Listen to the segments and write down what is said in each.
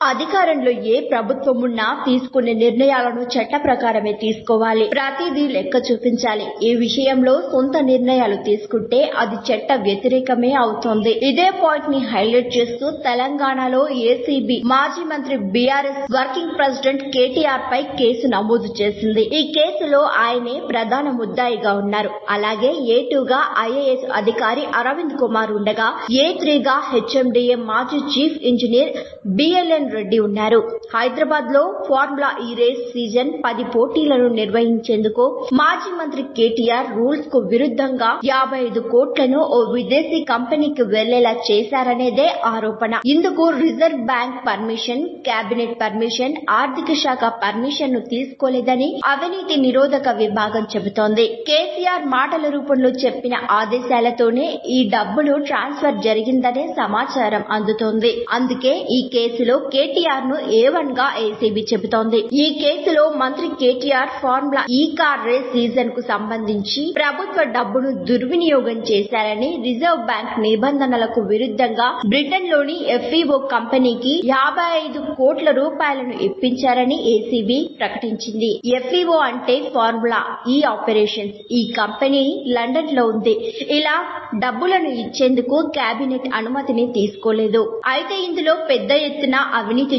అధికారంలో ఏ ప్రభుత్వం ఉన్నా తీసుకునే నిర్ణయాలను చట్ట ప్రకారమే తీసుకోవాలి. ప్రతిదీ లెక్క చూపించాలి. ఈ విషయంలో సొంత నిర్ణయాలు తీసుకుంటే అది చట్ట వ్యతిరేకమే అవుతుంది. ఇదే పాయింట్ని హైలైట్ చేస్తూ తెలంగాణలో ఏసీబీ మాజీ మంత్రి బీఆర్ఎస్ వర్కింగ్ ప్రెసిడెంట్ కేటీఆర్ పై కేసు నమోదు చేసింది. ఈ కేసులో ఆయనే ప్రధాన ముద్దాయిగా ఉన్నారు. అలాగే ఏ టూగా ఐఏఎస్ అధికారి అరవింద్ కుమార్ ఉండగా ఏ త్రీగా హెచ్ఎండిఏ మాజీ చీఫ్ ఇంజనీర్ బిఎల్ఎన్ రెడ్డి ఉన్నారు. హైదరాబాద్లో ఫార్ములా ఈ రేస్ సీజన్ పది పోటీలను నిర్వహించేందుకు మాజీ మంత్రి కేటీఆర్ రూల్స్కు విరుద్ధంగా యాభై ఐదు కోట్లను ఓ విదేశీ కంపెనీకి వెళ్ళేలా చేశారనేదే ఆరోపణ. ఇందుకు reserve bank permission cabinet permission ఆర్థిక శాఖ పర్మిషన్ను తీసుకోలేదని అవినీతి నిరోధక విభాగం చెబుతోంది. కేసీఆర్ మాటల రూపంలో చెప్పిన ఆదేశాలతోనే ఈ డబ్బులు ట్రాన్స్ఫర్ జరిగిందనే సమాచారం అందుతోంది. అందుకే ఈ కేసులో కేటీఆర్ను ఏ వన్గా ఏసీబీ చెబుతోంది. ఈ కేసులో మంత్రి KTR formula E car race సీజన్కు సంబంధించి ప్రభుత్వ డబ్బును దుర్వినియోగం చేశారని రిజర్వ్ బ్యాంక్ నిబంధనలకు విరుద్ధంగా బ్రిటన్లోని ఎఫ్ఈఓ కంపెనీకి యాభై ఐదు కోట్ల రూపాయలను ఇప్పించారని ఏసీబీ ప్రకటించింది. ఎఫ్ఈఓ అంటే ఫార్ములా. ఈ ఆపరేషన్స్ ఈ కంపెనీ లండన్లో ఉంది. ఇలా డబ్బులను ఇచ్చేందుకు కేబినెట్ అనుమతిని తీసుకోలేదు. అయితే ఇందులో పెద్ద ఎత్తున అవినీతి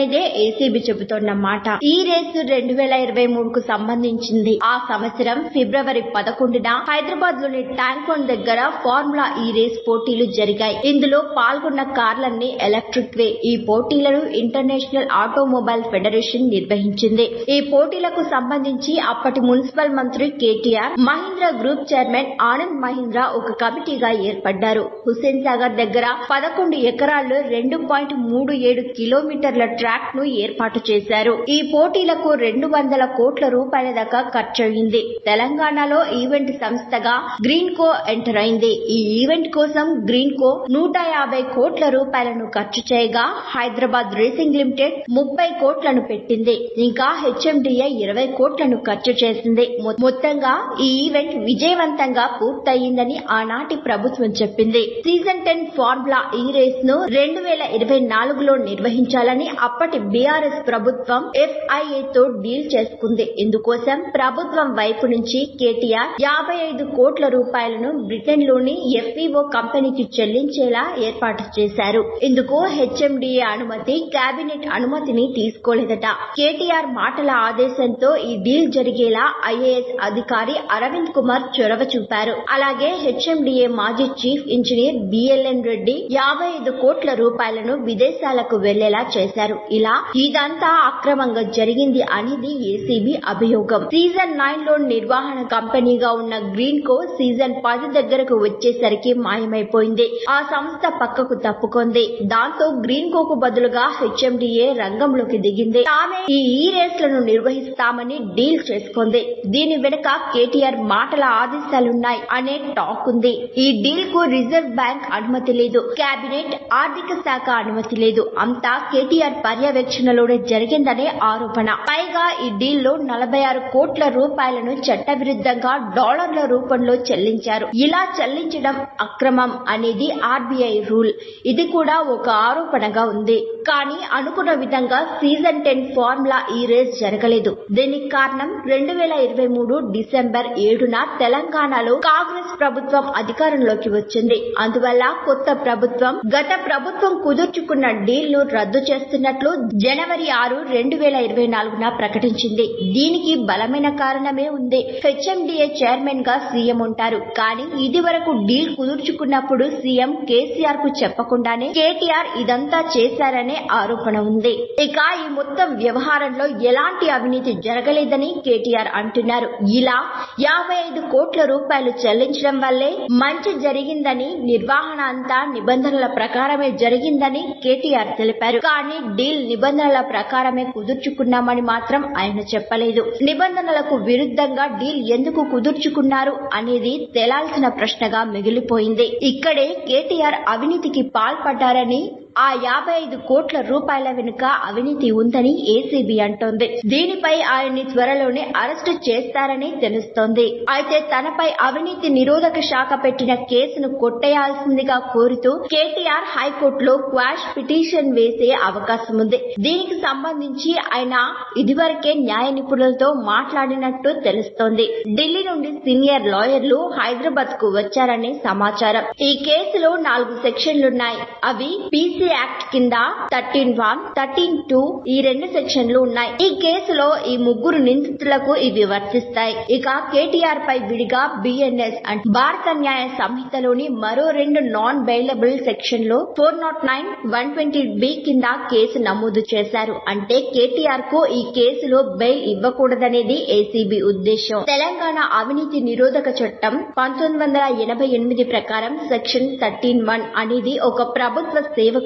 అనేదే ఏసీబీ చెబుతోన్న మాట. ఈ రేసు రెండు వేల ఇరవై మూడుకు సంబంధించింది. ఆ సంవత్సరం ఫిబ్రవరి పదకొండున హైదరాబాద్లోని ట్యాంక్ దగ్గర ఫార్ములా ఈ రేస్ పోటీలు జరిగాయి. ఇందులో పాల్గొన్న కార్లన్నీ ఎలక్ట్రిక్ వే. ఈ పోటీలను ఇంటర్నేషనల్ ఆటోమొబైల్ ఫెడరేషన్ నిర్వహించింది. ఈ పోటీలకు సంబంధించి అప్పటి మున్సిపల్ మంత్రి కేటీఆర్ మహీంద్ర గ్రూప్ చైర్మన్ ఆనంద్ మహీంద్ర ఒక కమిటీగా ఏర్పడ్డారు. హుస్సేన్ సాగర్ దగ్గర పదకొండు ఎకరాల్లో రెండు పాయింట్ మూడు ఏడు కిలోమీటర్ల ట్రాక్ ను ఏర్పాటు చేశారు. ఈ పోటీలకు రెండు వందల కోట్ల రూపాయల దాకా ఖర్చయింది. తెలంగాణలో ఈవెంట్ సంస్థగా గ్రీన్ కో ఎంటర్ అయింది. ఈ ఈవెంట్ కోసం గ్రీన్ కో నూట యాభై కోట్ల రూపాయలను ఖర్చు చేయగా హైదరాబాద్ రేసింగ్ లిమిటెడ్ ముప్పై కోట్లను పెట్టింది. ఇంకా హెచ్ఎండిఏ ఇరవై కోట్లను ఖర్చు చేసింది. మొత్తంగా ఈ ఈవెంట్ విజయవంతంగా పూర్తయిందని ఆనాటి ప్రభుత్వం చెప్పింది. సీజన్ టెన్ ఫార్ములా ఈ రేస్ను రెండు వేల ఇరవై నాలుగులో నిర్వహించాలని అప్పటి బీఆర్ఎస్ ప్రభుత్వం ఎఫ్ఐఏ తో డీల్ చేసుకుంది. ఇందుకోసం ప్రభుత్వం వైపు నుంచి కేటీఆర్ యాభై ఐదు కోట్ల రూపాయలను బ్రిటన్లోని ఎఫ్ఈఓ కంపెనీకి చెల్లించేలా ఏర్పాటు చేశారు. ఇందుకు హెచ్ఎండిఏ అనుమతి కేబినెట్ అనుమతిని తీసుకోలేదట. కేటీఆర్ మాటల ఆదేశంతో ఈ డీల్ జరిగేలా ఐఏఎస్ అధికారి అరవింద్ కుమార్ చొరవ చూపారు. అలాగే హెచ్ఎండిఏ మాజీ చీఫ్ ఇంజనీర్ బిఎల్ఎన్ రెడ్డి యాభై ఐదు కోట్ల రూపాయలను విదేశాలకు వెళ్ళేలా చేశారు. ఇలా ఇదంతా అక్రమంగా జరిగింది అనేది ఏసీబీ అభియోగం. సీజన్ నైన్లో నిర్వహణ కంపెనీగా ఉన్న గ్రీన్ కో సీజన్ పది దగ్గరకు వచ్చేసరికి మాయమైపోయింది. ఆ సంస్థ పక్కకు తప్పుకుంది. దాంతో గ్రీన్ కోకు బదులుగా హెచ్ఎండిఏ రంగంలోకి దిగింది. తామే ఈ ఈ రేస్లను నిర్వహిస్తామని డీల్ చేసుకుంది. దీని వెనుక కేటీఆర్ మాటల ఆదేశాలున్నాయి అనే టాక్ ఉంది. ఈ డీల్కు రిజర్వ్ బ్యాంక్ అనుమతి లేదు. కేబినెట్ ఆర్థిక శాఖ అనుమతి లేదు. అంతా కేటీఆర్ పని పర్యవేక్షణలోనే జరిగిందనే ఆరోపణ. పైగా ఈ డీల్లో నలభై ఆరు కోట్ల రూపాయలను చట్టవిరుద్ధంగా డాలర్ల రూపంలో చెల్లించారు. ఇలా చెల్లించడం అక్రమం అనేది ఆర్బీఐ రూల్. ఇది కూడా ఒక ఆరోపణగా ఉంది. కానీ అనుకున్న విధంగా season ten formula E race జరగలేదు. దీనికి కారణం రెండు వేల ఇరవై మూడు డిసెంబర్ ఏడున తెలంగాణలో కాంగ్రెస్ ప్రభుత్వం అధికారంలోకి వచ్చింది. అందువల్ల కొత్త ప్రభుత్వం గత ప్రభుత్వం కుదుర్చుకున్న డీల్ను రద్దు చేస్తున్నట్లు జనవరి ఆరు రెండు వేల ఇరవై నాలుగున ప్రకటించింది. దీనికి బలమైన కారణమే ఉంది. హెచ్ఎండిఏ చైర్మన్గా సీఎం ఉంటారు. కానీ ఇది వరకు డీల్ కుదుర్చుకున్నప్పుడు సీఎం కేసీఆర్కు చెప్పకుండానే కేటీఆర్ ఇదంతా చేశారనే ఆరోపణ ఉంది. ఇక ఈ మొత్తం వ్యవహారంలో ఎలాంటి అవినీతి జరగలేదని కేటీఆర్ అంటున్నారు. ఇలా యాభై ఐదు కోట్ల రూపాయలు చెల్లించడం వల్లే మంచి జరిగిందని నిర్వహణ అంతా నిబంధనల ప్రకారమే జరిగిందని కేటీఆర్ తెలిపారు. కానీ డీల్ నిబంధనల ప్రకారమే కుదుర్చుకున్నామని మాత్రం ఆయన చెప్పలేదు. నిబంధనలకు విరుద్ధంగా డీల్ ఎందుకు కుదుర్చుకున్నారు అనేది తేలాల్సిన ప్రశ్నగా మిగిలిపోయింది. ఇక్కడే కేటీఆర్ అవినీతికి పాల్పడ్డారని ఆ యాభై ఐదు కోట్ల రూపాయల వెనుక అవినీతి ఉందని ఏసీబీ అంటోంది. దీనిపై ఆయన్ని త్వరలోనే అరెస్టు చేస్తారని తెలుస్తోంది. అయితే తనపై అవినీతి నిరోధక శాఖ పెట్టిన కేసును కొట్టేయాల్సిందిగా కోరుతూ కేటీఆర్ హైకోర్టులో క్వాష్ పిటిషన్ వేసే అవకాశం ఉంది. దీనికి సంబంధించి ఆయన ఇదివరకే న్యాయ నిపుణులతో మాట్లాడినట్టు తెలుస్తోంది. ఢిల్లీ నుండి సీనియర్ లాయర్లు హైదరాబాద్కు వచ్చారని సమాచారం. ఈ కేసులో నాలుగు సెక్షన్లున్నాయి. అవి పీసీ యాక్ట్ కింద థర్టీన్ వన్ థర్టీన్ టూ ఈ రెండు సెక్షన్లు ఉన్నాయి. ఈ కేసులో ఈ ముగ్గురు నిందితులకు ఇవి వర్తిస్తాయి. ఇక కేటీఆర్ పై విడిగా బిఎన్ఎస్ అంటే భారత న్యాయ సంహితలోని మరో రెండు నాన్ బెయిలబుల్ సెక్షన్లో four naught nine one twenty B కింద కేసు నమోదు చేశారు. అంటే కేటీఆర్కు ఈ కేసులో బెయిల్ ఇవ్వకూడదనేది ఏసీబీ ఉద్దేశం. తెలంగాణ అవినీతి నిరోధక చట్టం పంతొమ్మిది వందల ఎనభై ఎనిమిది ప్రకారం సెక్షన్ థర్టీన్ వన్ అనేది ఒక ప్రభుత్వ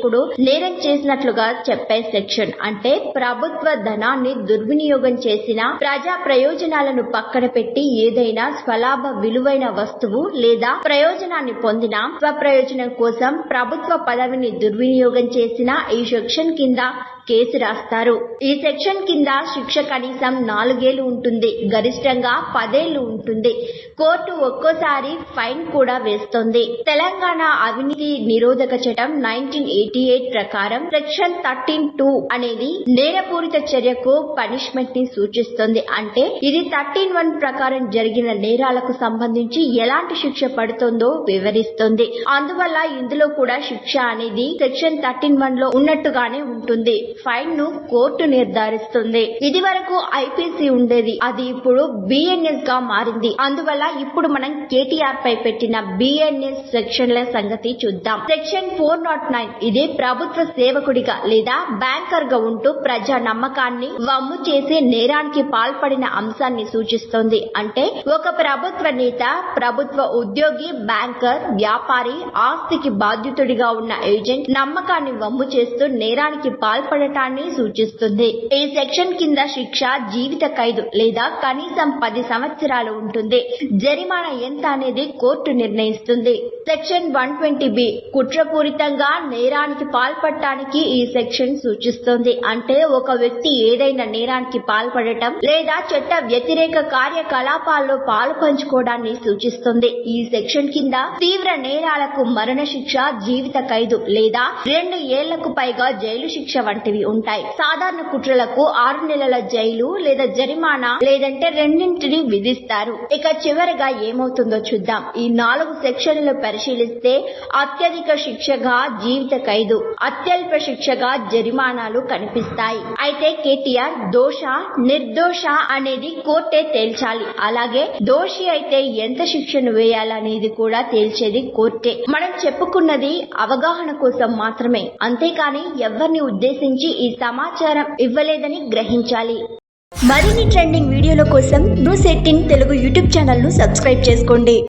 సేవకుడు నేరం చేసినట్లుగా చెప్పే సెక్షన్. అంటే ప్రభుత్వ ధనాన్ని దుర్వినియోగం చేసిన ప్రజా ప్రయోజనాలను పక్కన పెట్టి ఏదైనా స్వలాభ విలువైన వస్తువు లేదా ప్రయోజనాన్ని పొందిన స్వప్రయోజనం కోసం ప్రభుత్వ పదవిని దుర్వినియోగం చేసిన ఈ సెక్షన్ కింద కేసు రాస్తారు. ఈ సెక్షన్ కింద శిక్ష కనీసం నాలుగేళ్ళు ఉంటుంది. గరిష్టంగా పదేళ్ళు ఉంటుంది. కోర్టు ఒక్కోసారి ఫైన్ కూడా వేస్తోంది. తెలంగాణ అవినీతి నిరోధక చట్టం నైన్టీన్ ఎయిటీ ఎయిట్ ప్రకారం సెక్షన్ థర్టీన్ టూ అనేది నేరపూరిత చర్యకు పనిష్మెంట్ని సూచిస్తుంది. అంటే ఇది థర్టీన్ వన్ ప్రకారం జరిగిన నేరాలకు సంబంధించి ఎలాంటి శిక్ష పడుతుందో వివరిస్తుంది. అందువల్ల ఇందులో కూడా శిక్ష అనేది సెక్షన్ థర్టీన్ వన్లో ఉన్నట్టుగానే ఉంటుంది. ఫైన్ను కోర్టు నిర్ధారిస్తుంది. ఇది వరకు ఐపీసీ ఉండేది. అది ఇప్పుడు బిఎన్ఎస్గా మారింది. అందువల్ల ఇప్పుడు మనం కేటీఆర్ పై పెట్టిన బిఎన్ఎస్ సెక్షన్ల సంగతి చూద్దాం. సెక్షన్ ఫోర్ నాట్ నైన్ ఇది ప్రభుత్వ సేవకుడిగా లేదా బ్యాంకర్గా ఉంటూ ప్రజా నమ్మకాన్ని వమ్ము చేసి నేరానికి పాల్పడిన అంశాన్ని సూచిస్తుంది. అంటే ఒక ప్రభుత్వ నేత ప్రభుత్వ ఉద్యోగి బ్యాంకర్ వ్యాపారి ఆస్తికి బాధ్యతుడిగా ఉన్న ఏజెంట్ నమ్మకాన్ని వమ్ము చేస్తూ నేరానికి పాల్పడటాన్ని సూచిస్తుంది. ఈ సెక్షన్ కింద శిక్ష జీవిత ఖైదు లేదా కనీసం పది సంవత్సరాలు ఉంటుంది? జరిమానా ఎంత అనేది కోర్టు నిర్ణయిస్తుంది. సెక్షన్ వన్ ట్వంటీ బి కుట్రపూరితంగా నేరానికి పాల్పడటానికి ఈ సెక్షన్ సూచిస్తుంది. అంటే ఒక వ్యక్తి ఏదైనా నేరానికి పాల్పడటం లేదా చట్ట వ్యతిరేక కార్యకలాపాల్లో పాలు పంచుకోవడాన్ని సూచిస్తుంది. ఈ సెక్షన్ కింద తీవ్ర నేరాలకు మరణ శిక్ష జీవిత ఖైదు లేదా రెండు ఏళ్ళకు పైగా జైలు శిక్ష వంటివి ఉంటాయి. సాధారణ కుట్రలకు ఆరు నెలల జైలు లేదా జరిమానా లేదంటే రెండింటిని విధిస్తారు. ఇక చివరగా ఏమవుతుందో చూద్దాం. ఈ నాలుగు సెక్షన్లు పరిశీలిస్తే అత్యధిక శిక్షగా జీవిత ఖైదు అత్యల్ప శిక్షగా జరిమానాలు కనిపిస్తాయి. అయితే కేటీఆర్ దోష నిర్దోష అనేది కోర్టే తేల్చాలి. అలాగే దోషి అయితే ఎంత శిక్షను వేయాలనేది కూడా తేల్చేది కోర్టే. మనం చెప్పుకున్నది అవగాహన కోసం మాత్రమే. అంతేకాని ఎవరిని ఉద్దేశించి ఈ సమాచారం ఇవ్వలేదని గ్రహించాలి. మరిన్ని ట్రెండింగ్ వీడియోల కోసం న్యూస్ ఎయిటీన్ తెలుగు యూట్యూబ్ ఛానల్ను సబ్స్క్రైబ్ చేసుకోండి.